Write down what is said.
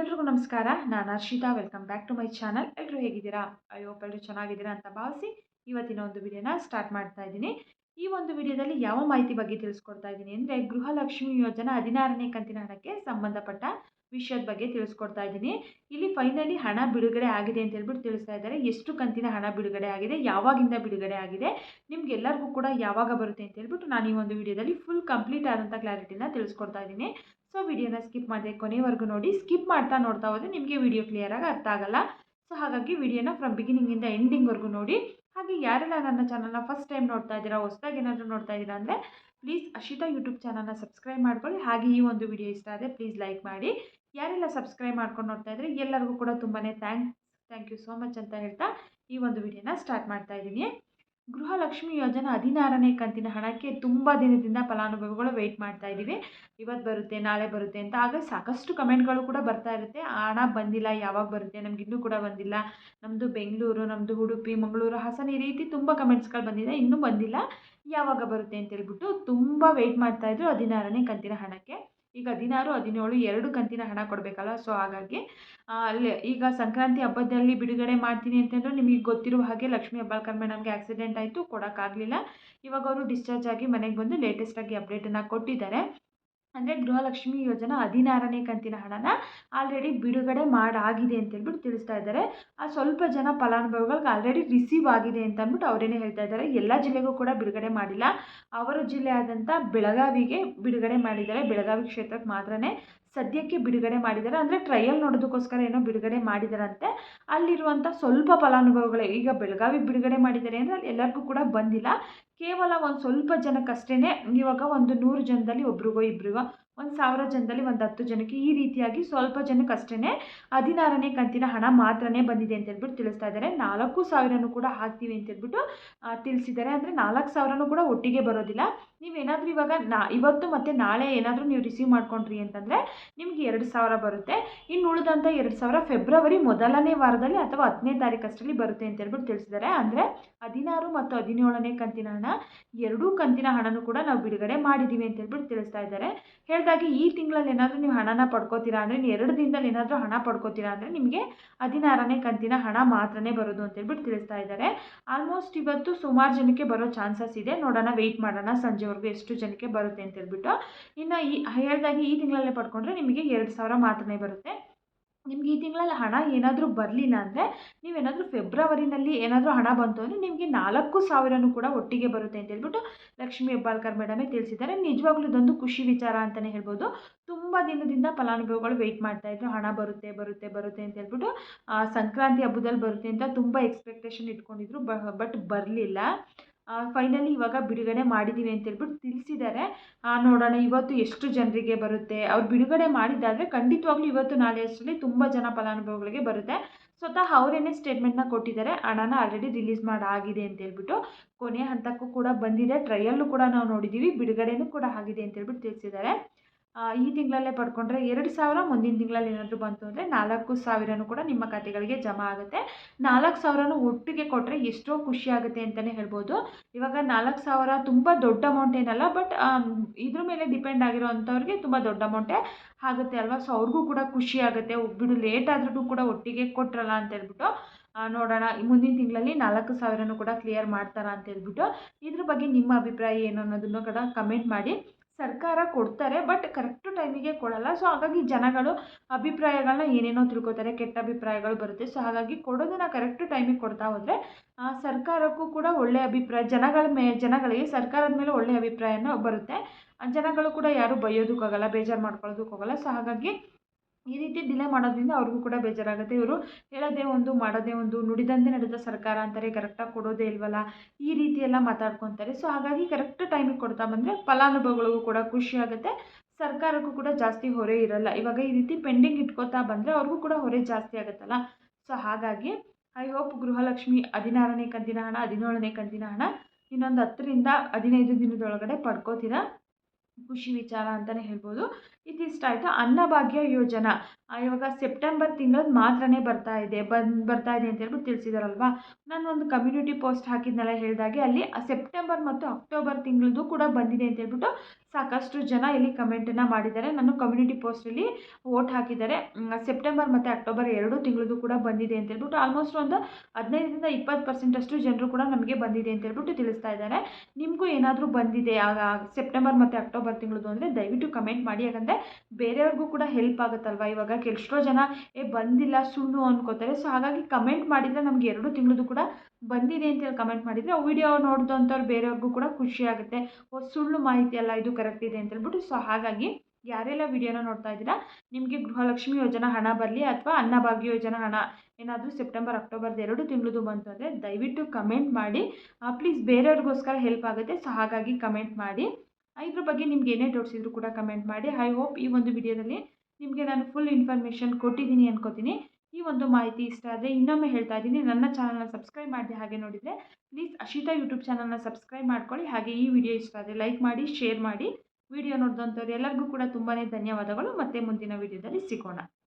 ಎಲ್ರಿಗೂ ನಮಸ್ಕಾರ. ನಾನು Harshita. Welcome back to my channel ಎಲ್ಲರೂ ಹೇಗಿದ್ದೀರಾ? ಅಯ್ಯೋ ಎಲ್ಲರೂ ಚೆನ್ನಾಗಿದ್ದೀರಾ ಅಂತ ಭಾವಿಸಿ ಇವತ್ತಿನ ಒಂದು ವಿಡಿಯೋನ ಸ್ಟಾರ್ಟ್ ಮಾಡ್ತಾ ಇದ್ದೀನಿ. ಈ ಒಂದು ವಿಡಿಯೋದಲ್ಲಿ ಯಾವ ಮಾಹಿತಿ ಬಗ್ಗೆ ತಿಳಿಸ್ಕೊಡ್ತಾ ಇದ್ದೀನಿ ಅಂದರೆ ಗೃಹಲಕ್ಷ್ಮಿ ಯೋಜನಾ ಹದಿನಾರನೇ ಕಂತಿನ ಹಣಕ್ಕೆ ಸಂಬಂಧಪಟ್ಟ ವಿಷಯದ ಬಗ್ಗೆ ತಿಳಿಸ್ಕೊಡ್ತಾ ಇದ್ದೀನಿ. ಇಲ್ಲಿ ಫೈನಲಿ ಹಣ ಬಿಡುಗಡೆ ಆಗಿದೆ ಅಂತ ಹೇಳ್ಬಿಟ್ಟು ತಿಳಿಸ್ತಾ ಇದ್ದಾರೆ. ಎಷ್ಟು ಕಂತಿನ ಹಣ ಬಿಡುಗಡೆ ಆಗಿದೆ, ಯಾವಾಗಿಂದ ಬಿಡುಗಡೆ ಆಗಿದೆ, ನಿಮ್ಗೆಲ್ಲರಿಗೂ ಕೂಡ ಯಾವಾಗ ಬರುತ್ತೆ ಅಂತ ಹೇಳ್ಬಿಟ್ಟು ನಾನು ಈ ಒಂದು ವಿಡಿಯೋದಲ್ಲಿ ಫುಲ್ ಕಂಪ್ಲೀಟ್ ಆದಂಥ ಕ್ಲಾರಿಟಿನ ತಿಳಿಸ್ಕೊಡ್ತಾ ಇದ್ದೀನಿ. ಸೊ ವಿಡಿಯೋನ ಸ್ಕಿಪ್ ಮಾಡಿದೆ ಕೊನೆವರೆಗೂ ನೋಡಿ. ಸ್ಕಿಪ್ ಮಾಡ್ತಾ ನೋಡ್ತಾ ಹೋದರೆ ನಿಮಗೆ ವಿಡಿಯೋ ಕ್ಲಿಯರಾಗಿ ಅರ್ಥ ಆಗಲ್ಲ. ಸೊ ಹಾಗಾಗಿ ವಿಡಿಯೋನ ಫ್ರಮ್ ಬಿಗಿನಿಂಗಿಂದ ಎಂಡಿಂಗ್ವರೆಗೂ ನೋಡಿ. ಹಾಗೆ ಯಾರೆಲ್ಲ ನನ್ನ ಚಾನಲ್ನ ಫಸ್ಟ್ ಟೈಮ್ ನೋಡ್ತಾ ಇದ್ದೀರಾ, ಹೊಸದಾಗಿ ಏನಾದರೂ ನೋಡ್ತಾ ಇದ್ದೀರಾ ಅಂದರೆ ಪ್ಲೀಸ್ ಅಶಿತಾ ಯೂಟ್ಯೂಬ್ ಚಾನಲ್ನ ಸಬ್ಸ್ಕ್ರೈಬ್ ಮಾಡ್ಕೊಳ್ಳಿ. ಹಾಗೆ ಈ ಒಂದು ವಿಡಿಯೋ ಇಷ್ಟ ಆದರೆ ಪ್ಲೀಸ್ ಲೈಕ್ ಮಾಡಿ. ಯಾರೆಲ್ಲ ಸಬ್ಸ್ಕ್ರೈಬ್ ಮಾಡ್ಕೊಂಡು ನೋಡ್ತಾ ಇದ್ರೆ, ಎಲ್ಲರಿಗೂ ಕೂಡ ತುಂಬಾ thanks thank you so much ಅಂತ ಹೇಳ್ತಾ ಈ ಒಂದು ವಿಡಿಯೋನ ಸ್ಟಾರ್ಟ್ ಮಾಡ್ತಾ ಇದ್ದೀನಿ. ಗೃಹಲಕ್ಷ್ಮಿ ಯೋಜನೆ ಹದಿನಾರನೇ ಕಂತಿನ ಹಣಕ್ಕೆ ತುಂಬ ದಿನದಿಂದ ಫಲಾನುಭವಿಗಳು ವೆಯ್ಟ್ ಮಾಡ್ತಾ ಇದ್ದೀವಿ. ಇವತ್ತು ಬರುತ್ತೆ, ನಾಳೆ ಬರುತ್ತೆ ಅಂತ ಆಗ ಸಾಕಷ್ಟು ಕಮೆಂಟ್ಗಳು ಕೂಡ ಬರ್ತಾ ಇರುತ್ತೆ. ಹಣ ಬಂದಿಲ್ಲ, ಯಾವಾಗ ಬರುತ್ತೆ ನಮ್ಗೆ ಇನ್ನೂ ಕೂಡ ಬಂದಿಲ್ಲ. ನಮ್ಮದು ಬೆಂಗಳೂರು ನಮ್ಮದು ಉಡುಪಿ, ಮಂಗಳೂರು, ಹಾಸನ ಈ ರೀತಿ ತುಂಬ ಕಮೆಂಟ್ಸ್ಗಳು ಬಂದಿದೆ, ಇನ್ನೂ ಬಂದಿಲ್ಲ. ಯಾವಾಗ ಬರುತ್ತೆ ಅಂತ ಹೇಳ್ಬಿಟ್ಟು ತುಂಬ ವೆಯ್ಟ್ ಮಾಡ್ತಾಯಿದ್ರು ಹದಿನಾರನೇ ಕಂತಿನ ಹಣಕ್ಕೆ. ಈಗ ಹದಿನಾರು, ಹದಿನೇಳು ಎರಡು ಕಂತಿನ ಹಣ ಕೊಡಬೇಕಲ್ಲ ಸೊ ಹಾಗಾಗಿ ಅಲ್ಲಿ, ಈಗ ಸಂಕ್ರಾಂತಿ ಹಬ್ಬದಲ್ಲಿ ಬಿಡುಗಡೆ ಮಾಡ್ತೀನಿ ಅಂತಂದ್ರೆ ನಿಮಗೆ ಗೊತ್ತಿರುವ ಹಾಗೆ ಲಕ್ಷ್ಮೀ ಹೆಬ್ಬಾಳ್ಕರ್ ಮೇಡಮ್ಗೆ ಆಕ್ಸಿಡೆಂಟ್ ಆಯಿತು, ಕೊಡೋಕ್ಕಾಗಲಿಲ್ಲ. ಇವಾಗ ಅವರು ಡಿಸ್ಚಾರ್ಜ್ ಆಗಿ ಮನೆಗೆ ಬಂದು ಲೇಟೆಸ್ಟಾಗಿ ಅಪ್ಡೇಟನ್ನು ಕೊಟ್ಟಿದ್ದಾರೆ. ಅಂದರೆ ಗೃಹಲಕ್ಷ್ಮಿ ಯೋಜನಾ ಹದಿನಾರನೇ ಕಂತಿನ ಹಣನ ಆಲ್ರೆಡಿ ಬಿಡುಗಡೆ ಮಾಡಾಗಿದೆ ಅಂತ ಹೇಳ್ಬಿಟ್ಟು ತಿಳಿಸ್ತಾ ಇದ್ದಾರೆ. ಆ ಸ್ವಲ್ಪ ಜನ ಫಲಾನುಭವಿಗಳಿಗೆ ಆಲ್ರೆಡಿ ರಿಸೀವ್ ಆಗಿದೆ ಅಂತ ಅಂದ್ಬಿಟ್ಟು ಅವರೇನೇ ಹೇಳ್ತಾ ಇದ್ದಾರೆ. ಎಲ್ಲ ಜಿಲ್ಲೆಗೂ ಕೂಡ ಬಿಡುಗಡೆ ಮಾಡಿಲ್ಲ. ಅವರ ಜಿಲ್ಲೆ ಆದಂಥ ಬೆಳಗಾವಿಗೆ ಬಿಡುಗಡೆ ಮಾಡಿದ್ದಾರೆ. ಬೆಳಗಾವಿ ಕ್ಷೇತ್ರಕ್ಕೆ ಮಾತ್ರನೇ ಸದ್ಯಕ್ಕೆ ಬಿಡುಗಡೆ ಮಾಡಿದ್ದಾರೆ. ಅಂದರೆ ಟ್ರಯಲ್ ನೋಡೋದಕ್ಕೋಸ್ಕರ ಏನೋ ಬಿಡುಗಡೆ ಮಾಡಿದಾರಂತೆ. ಅಲ್ಲಿರುವಂಥ ಸ್ವಲ್ಪ ಫಲಾನುಭವಿಗಳೇ ಈಗ ಬೆಳಗಾವಿ ಬಿಡುಗಡೆ ಮಾಡಿದ್ದಾರೆ ಅಂದರೆ ಅಲ್ಲಿ ಎಲ್ಲರಿಗೂ ಕೂಡ ಬಂದಿಲ್ಲ. ಕೇವಲ ಒಂದು ಸ್ವಲ್ಪ ಜನಕ್ಕಷ್ಟೇ ಇವಾಗ ಒಂದು ನೂರು ಜನದಲ್ಲಿ ಒಬ್ರಿಗೋ ಇಬ್ರಿಗೋ ಒಂದು ಸಾವಿರ ಜನದಲ್ಲಿ ಒಂದು ಹತ್ತು ಜನಕ್ಕೆ ಈ ರೀತಿಯಾಗಿ ಸ್ವಲ್ಪ ಜನಕ್ಕೆ ಜನಕ್ಕಷ್ಟೇ ಹದಿನಾರನೇ ಕಂತಿನ ಹಣ ಮಾತ್ರನೇ ಬಂದಿದೆ ಅಂತ ಹೇಳ್ಬಿಟ್ಟು ತಿಳಿಸ್ತಾ ಇದ್ದಾರೆ. ನಾಲ್ಕು ಸಾವಿರನೂ ಕೂಡ ಹಾಕ್ತೀವಿ ಅಂತ ಹೇಳ್ಬಿಟ್ಟು ತಿಳಿಸಿದ್ದಾರೆ. ಅಂದರೆ ನಾಲ್ಕು ಸಾವಿರನೂ ಕೂಡ ಒಟ್ಟಿಗೆ ಬರೋದಿಲ್ಲ. ನೀವೇನಾದರೂ ಇವಾಗ ನಾ, ಇವತ್ತು ಮತ್ತು ನಾಳೆ ಏನಾದರೂ ನೀವು ರಿಸೀವ್ ಮಾಡ್ಕೊಂಡ್ರಿ ಅಂತಂದರೆ ನಿಮಗೆ ಎರಡು ಸಾವಿರ ಬರುತ್ತೆ. ಇನ್ನು ಉಳಿದಂಥ ಎರಡು ಸಾವಿರ ಫೆಬ್ರವರಿ ಮೊದಲನೇ ವಾರದಲ್ಲಿ ಅಥವಾ ಹತ್ತನೇ ತಾರೀಕಷ್ಟರಲ್ಲಿ ಬರುತ್ತೆ ಅಂತ ಹೇಳ್ಬಿಟ್ಟು ತಿಳಿಸಿದ್ದಾರೆ. ಅಂದರೆ ಹದಿನಾರು ಮತ್ತು ಹದಿನೇಳನೇ ಕಂತಿನ ಹಣ, ಎರಡೂ ಕಂತಿನ ಹಣನೂ ಕೂಡ ನಾವು ಬಿಡುಗಡೆ ಮಾಡಿದ್ದೀವಿ ಅಂತ ಹೇಳ್ಬಿಟ್ಟು ತಿಳಿಸ್ತಾ ಇದ್ದಾರೆ. ಹೇಳಿದಾಗೆ ಈ ತಿಂಗಳಲ್ಲಿ ಏನಾದರೂ ನೀವು ಹಣನ ಪಡ್ಕೋತೀರಾ ಅಂದರೆ ನೀವು ಎರಡು ದಿನದಲ್ಲಿ ಏನಾದರೂ ಹಣ ಪಡ್ಕೋತೀರಾ ಅಂದರೆ ನಿಮಗೆ ಹದಿನಾರನೇ ಕಂತಿನ ಹಣ ಮಾತ್ರನೇ ಬರೋದು ಅಂತ ಹೇಳ್ಬಿಟ್ಟು ತಿಳಿಸ್ತಾ ಇದ್ದಾರೆ. ಆಲ್ಮೋಸ್ಟ್ ಇವತ್ತು ಸುಮಾರು ಜನಕ್ಕೆ ಬರೋ ಚಾನ್ಸಸ್ ಇದೆ. ನೋಡೋಣ ವೆಯ್ಟ್ ಮಾಡೋಣ ಸಂಜೆವರೆಗೂ ಎಷ್ಟು ಜನಕ್ಕೆ ಬರುತ್ತೆ ಅಂತ ಹೇಳ್ಬಿಟ್ಟು. ಇನ್ನು ಈ, ಹೇಳಿದಾಗೆ ಈ ತಿಂಗಳಲ್ಲೇ ಪಡ್ಕೊಂಡ್ರೆ ನಿಮಗೆ ಎರಡು ಸಾವಿರ ಮಾತ್ರನೇ ಬರುತ್ತೆ. ನಿಮ್ಗೆ ಈ ತಿಂಗಳಲ್ಲಿ ಹಣ ಏನಾದರೂ ಬರಲಿಲ್ಲ ಅಂದರೆ ನೀವೇನಾದರೂ ಫೆಬ್ರವರಿನಲ್ಲಿ ಏನಾದರೂ ಹಣ ಬಂತು ಅಂದರೆ ನಿಮಗೆ ನಾಲ್ಕು ಸಾವಿರನೂ ಕೂಡ ಒಟ್ಟಿಗೆ ಬರುತ್ತೆ ಅಂತ ಹೇಳ್ಬಿಟ್ಟು ಲಕ್ಷ್ಮಿ ಹೆಬ್ಬಾಳ್ಕರ್ ಮೇಡಮೇ ತಿಳಿಸಿದ್ದಾರೆ. ನಿಜವಾಗ್ಲೂ ಇದೊಂದು ಖುಷಿ ವಿಚಾರ ಅಂತಲೇ ಹೇಳ್ಬೋದು. ತುಂಬ ದಿನದಿಂದ ಫಲಾನುಭವಿಗಳು ವೆಯ್ಟ್ ಮಾಡ್ತಾಯಿದ್ರು ಹಣ ಬರುತ್ತೆ ಬರುತ್ತೆ ಬರುತ್ತೆ ಅಂತ ಹೇಳ್ಬಿಟ್ಟು ಸಂಕ್ರಾಂತಿ ಹಬ್ಬದಲ್ಲಿ ಬರುತ್ತೆ ಅಂತ ತುಂಬ ಎಕ್ಸ್ಪೆಕ್ಟೇಷನ್ ಇಟ್ಕೊಂಡಿದ್ರು. ಬಟ್ ಬರಲಿಲ್ಲ. ಫೈನಲಿ ಇವಾಗ ಬಿಡುಗಡೆ ಮಾಡಿದ್ದೀವಿ ಅಂತ ಹೇಳ್ಬಿಟ್ಟು ತಿಳಿಸಿದ್ದಾರೆ. ನೋಡೋಣ ಇವತ್ತು ಎಷ್ಟು ಜನರಿಗೆ ಬರುತ್ತೆ? ಅವ್ರು ಬಿಡುಗಡೆ ಮಾಡಿದ್ದಾದರೆ ಖಂಡಿತವಾಗ್ಲೂ ಇವತ್ತು ನಾಳೆ ಅಷ್ಟರಲ್ಲಿ ತುಂಬ ಜನ ಫಲಾನುಭವಿಗಳಿಗೆ ಬರುತ್ತೆ. ಸ್ವತಃ ಅವರೇನೇ ಸ್ಟೇಟ್ಮೆಂಟ್ನ ಕೊಟ್ಟಿದ್ದಾರೆ, ಹಣನ ಆಲ್ರೆಡಿ ರಿಲೀಸ್ ಮಾಡಾಗಿದೆ ಅಂತ ಹೇಳ್ಬಿಟ್ಟು ಕೊನೆ ಹಂತಕ್ಕೂ ಕೂಡ ಬಂದಿದೆ. ಟ್ರಯಲ್ಲು ಕೂಡ ನಾವು ನೋಡಿದ್ದೀವಿ ಬಿಡುಗಡೆನೂ ಕೂಡ ಆಗಿದೆ ಅಂತ ಹೇಳ್ಬಿಟ್ಟು ತಿಳಿಸಿದ್ದಾರೆ. ಈ ತಿಂಗಳಲ್ಲೇ ಪಡ್ಕೊಂಡ್ರೆ ಎರಡು ಸಾವಿರ, ಮುಂದಿನ ತಿಂಗಳಲ್ಲಿ ಏನಾದರೂ ಬಂತು ಅಂದರೆ ನಾಲ್ಕು ಸಾವಿರನೂ ಕೂಡ ನಿಮ್ಮ ಖಾತೆಗಳಿಗೆ ಜಮಾ ಆಗುತ್ತೆ. ನಾಲ್ಕು ಸಾವಿರನೂ ಒಟ್ಟಿಗೆ ಕೊಟ್ಟರೆ ಎಷ್ಟೋ ಖುಷಿ ಆಗುತ್ತೆ ಅಂತಲೇ ಹೇಳ್ಬೋದು. ಇವಾಗ ನಾಲ್ಕು ಸಾವಿರ ತುಂಬ ದೊಡ್ಡ ಅಮೌಂಟ್ ಏನಲ್ಲ ಬಟ್ ಇದ್ರ ಮೇಲೆ ಡಿಪೆಂಡ್ ಆಗಿರೋ ಅಂಥವ್ರಿಗೆ ತುಂಬ ದೊಡ್ಡ ಅಮೌಂಟೇ ಆಗುತ್ತೆ ಅಲ್ವಾ? ಸೊ ಅವ್ರಿಗೂ ಕೂಡ ಖುಷಿ ಆಗುತ್ತೆ. ಬಿಡು ಲೇಟ್ ಆದ್ರೂ ಕೂಡ ಒಟ್ಟಿಗೆ ಕೊಟ್ರಲ್ಲ ಅಂತ ಹೇಳ್ಬಿಟ್ಟು ನೋಡೋಣ. ಮುಂದಿನ ತಿಂಗಳಲ್ಲಿ ನಾಲ್ಕು ಸಾವಿರನೂ ಕೂಡ ಕ್ಲಿಯರ್ ಮಾಡ್ತಾರಾ ಅಂತ ಹೇಳ್ಬಿಟ್ಟು, ಇದ್ರ ಬಗ್ಗೆ ನಿಮ್ಮ ಅಭಿಪ್ರಾಯ ಏನು ಅನ್ನೋದನ್ನು ಕೂಡ ಕಮೆಂಟ್ ಮಾಡಿ. ಸರ್ಕಾರ ಕೊಡ್ತಾರೆ ಬಟ್ ಕರೆಕ್ಟ್ ಟೈಮಿಗೆ ಕೊಡಲ್ಲ. ಸೊ ಹಾಗಾಗಿ ಜನಗಳು ಅಭಿಪ್ರಾಯಗಳನ್ನ ಏನೇನೋ ತಿಳ್ಕೊತಾರೆ, ಕೆಟ್ಟ ಅಭಿಪ್ರಾಯಗಳು ಬರುತ್ತೆ. ಸೊ ಹಾಗಾಗಿ ಕೊಡೋದನ್ನು ಕರೆಕ್ಟ್ ಟೈಮಿಗೆ ಕೊಡ್ತಾ ಹೋದರೆ ಸರ್ಕಾರಕ್ಕೂ ಕೂಡ ಒಳ್ಳೆಯ ಅಭಿಪ್ರಾಯ, ಜನಗಳ ಮೇ, ಜನಗಳಿಗೆ ಸರ್ಕಾರದ ಮೇಲೆ ಒಳ್ಳೆಯ ಅಭಿಪ್ರಾಯನ ಬರುತ್ತೆ. ಜನಗಳು ಕೂಡ ಯಾರೂ ಬೈಯೋದಕ್ಕಾಗಲ್ಲ, ಬೇಜಾರು ಮಾಡ್ಕೊಳ್ಳೋದಕ್ಕಾಗಲ್ಲ. ಸೊ ಹಾಗಾಗಿ ಈ ರೀತಿ ಡಿಲೇ ಮಾಡೋದ್ರಿಂದ ಅವ್ರಿಗೂ ಕೂಡ ಬೇಜಾರಾಗುತ್ತೆ. ಇವರು ಹೇಳೋದೇ ಒಂದು, ಮಾಡೋದೇ ಒಂದು, ನುಡಿದಂತೆ ನಡೆದ ಸರ್ಕಾರ ಅಂತಾರೆ ಕರೆಕ್ಟಾಗಿ ಕೊಡೋದೇ ಇಲ್ವಲ್ಲ, ಈ ರೀತಿ ಎಲ್ಲ ಮಾತಾಡ್ಕೊತಾರೆ. ಸೊ ಹಾಗಾಗಿ ಕರೆಕ್ಟ್ ಟೈಮಿಗೆ ಕೊಡ್ತಾ ಬಂದರೆ ಫಲಾನುಭವಿಗಳಿಗೂ ಕೂಡ ಖುಷಿ ಆಗುತ್ತೆ. ಸರ್ಕಾರಕ್ಕೂ ಕೂಡ ಜಾಸ್ತಿ ಹೊರೆ ಇರಲ್ಲ. ಇವಾಗ ಈ ರೀತಿ ಪೆಂಡಿಂಗ್ ಇಟ್ಕೋತಾ ಬಂದರೆ ಅವ್ರಿಗೂ ಕೂಡ ಹೊರೆ ಜಾಸ್ತಿ ಆಗುತ್ತಲ್ಲ. ಸೊ ಹಾಗಾಗಿ ಐ ಹೋಪ್ ಗೃಹಲಕ್ಷ್ಮಿ ಹದಿನಾರನೇ ಕಂತಿನ ಹಣ, ಹದಿನೇಳನೇ ಕಂತಿನ ಹಣ ಇನ್ನೊಂದು ಹತ್ತರಿಂದ ಹದಿನೈದು ದಿನದೊಳಗಡೆ ಪಡ್ಕೋತೀರಾ? ಖುಷಿ ವಿಚಾರ ಅಂತಲೇ ಹೇಳ್ಬೋದು. ಇದಿಷ್ಟ ಆಯಿತು? ಅನ್ನಭಾಗ್ಯ ಯೋಜನಾ. ಇವಾಗ ಸೆಪ್ಟೆಂಬರ್ ತಿಂಗಳ ಮಾತ್ರನೇ ಬರ್ತಾ ಇದೆ. ಬಂದು, ಬರ್ತಾ ಇದೆ ಅಂತ ಹೇಳ್ಬಿಟ್ಟು ತಿಳಿಸಿದಾರಲ್ವಾ? ನಾನು ಒಂದು ಕಮ್ಯುನಿಟಿ ಪೋಸ್ಟ್ ಹಾಕಿದ್ನೆಲ್ಲ ಹೇಳಿದಾಗೆ ಅಲ್ಲಿ ಸೆಪ್ಟೆಂಬರ್ ಮತ್ತು ಅಕ್ಟೋಬರ್ ತಿಂಗಳದ್ದು ಕೂಡ ಬಂದಿದೆ ಅಂತ ಹೇಳ್ಬಿಟ್ಟು ಸಾಕಷ್ಟು ಜನ ಇಲ್ಲಿ ಕಮೆಂಟನ್ನು ಮಾಡಿದ್ದಾರೆ. ನಾನು ಕಮ್ಯುನಿಟಿ ಪೋಸ್ಟಲ್ಲಿ ವೋಟ್ ಹಾಕಿದ್ದಾರೆ. ಸೆಪ್ಟೆಂಬರ್ ಮತ್ತು ಅಕ್ಟೋಬರ್ ಎರಡು ತಿಂಗಳದ್ದು ಕೂಡ ಬಂದಿದೆ ಅಂತ ಹೇಳ್ಬಿಟ್ಟು ಆಲ್ಮೋಸ್ಟ್ ಒಂದು ಹದಿನೈದರಿಂದ ಇಪ್ಪತ್ತು ಪರ್ಸೆಂಟಷ್ಟು ಜನರು ಕೂಡ ನಮಗೆ ಬಂದಿದೆ ಅಂತ ಹೇಳ್ಬಿಟ್ಟು ತಿಳಿಸ್ತಾ ಇದ್ದಾರೆ. ನಿಮಗೂ ಏನಾದರೂ ಬಂದಿದೆ ಆಗ ಸೆಪ್ಟೆಂಬರ್ ಮತ್ತು ಅಕ್ಟೋಬರ್ ತಿಂಗಳದು ಅಂದರೆ ದಯವಿಟ್ಟು ಕಮೆಂಟ್ ಮಾಡಿ. ಯಾಕಂದರೆ ಬೇರೆಯವ್ರಿಗೂ ಕೂಡ ಹೆಲ್ಪ್ ಆಗುತ್ತಲ್ವ? ಇವಾಗ ಎಷ್ಟೋ ಜನ, ಏ, ಬಂದಿಲ್ಲ, ಸುಳ್ಳು ಅನ್ಕೋತಾರೆ. ಸೊ ಹಾಗಾಗಿ ಕಮೆಂಟ್ ಮಾಡಿದರೆ ನಮಗೆ ಎರಡು ತಿಂಗಳದು ಕೂಡ ಬಂದಿದೆ ಅಂತೇಳಿ ಕಮೆಂಟ್ ಮಾಡಿದರೆ ವಿಡಿಯೋ ನೋಡಿದಂಥವ್ರು ಬೇರೆಯವ್ರಿಗೂ ಕೂಡ ಖುಷಿ ಆಗುತ್ತೆ. ಓ, ಸುಳ್ಳು ಮಾಹಿತಿ ಅಲ್ಲ, ಇದು ಕರೆಕ್ಟ್ ಇದೆ ಅಂತ ಹೇಳ್ಬಿಟ್ಟು ಸೊ ಹಾಗಾಗಿ ಯಾರೆಲ್ಲ ವಿಡಿಯೋನ ನೋಡ್ತಾ ಇದ್ದೀರಾ, ನಿಮಗೆ ಗೃಹಲಕ್ಷ್ಮಿ ಯೋಜನಾ ಹಣ ಬರಲಿ ಅಥವಾ ಅನ್ನಭಾಗ್ಯ ಯೋಜನಾ ಹಣ ಏನಾದರೂ ಸೆಪ್ಟೆಂಬರ್, ಅಕ್ಟೋಬರ್ದು ಎರಡು ತಿಂಗಳದು ಬಂತು ಅಂದರೆ ದಯವಿಟ್ಟು ಕಮೆಂಟ್ ಮಾಡಿ. ಪ್ಲೀಸ್ ಬೇರೆಯವ್ರಿಗೋಸ್ಕರ ಹೆಲ್ಪ್ ಆಗುತ್ತೆ, ಸೊ ಹಾಗಾಗಿ ಕಮೆಂಟ್ ಮಾಡಿ. ಇದ್ರ ಬಗ್ಗೆ ನಿಮ್ಗೆ ಏನೇ ಡೌಟ್ಸ್ ಇದ್ರೂ ಕೂಡ ಕಮೆಂಟ್ ಮಾಡಿ. ಐ ಹೋಪ್ ಈ ಒಂದು ವಿಡಿಯೋದಲ್ಲಿ ನಿಮಗೆ ನಾನು ಫುಲ್ ಇನ್ಫಾರ್ಮೇಷನ್ ಕೊಟ್ಟಿದ್ದೀನಿ ಅನ್ಕೋತೀನಿ. ಈ ಒಂದು ಮಾಹಿತಿ ಇಷ್ಟ ಆದರೆ ಇನ್ನೊಮ್ಮೆ ಹೇಳ್ತಾ ಇದ್ದೀನಿ. ನನ್ನ ಚಾನಲ್ನ ಸಬ್ಸ್ಕ್ರೈಬ್ ಮಾಡಿದೆ ಹಾಗೆ ನೋಡಿದರೆ ಪ್ಲೀಸ್ ಅಶಿತಾ ಯೂಟ್ಯೂಬ್ ಚಾನಲ್ನ ಸಬ್ಸ್ಕ್ರೈಬ್ ಮಾಡ್ಕೊಳ್ಳಿ. ಹಾಗೆ ಈ ವಿಡಿಯೋ ಇಷ್ಟ ಆದರೆ ಲೈಕ್ ಮಾಡಿ ಶೇರ್ ಮಾಡಿ. ವಿಡಿಯೋ ನೋಡಿದಂಥವ್ರು ಎಲ್ಲರಿಗೂ ಕೂಡ ತುಂಬಾ ಧನ್ಯವಾದಗಳು. ಮತ್ತೆ ಮುಂದಿನ ವಿಡಿಯೋದಲ್ಲಿ ಸಿಗೋಣ.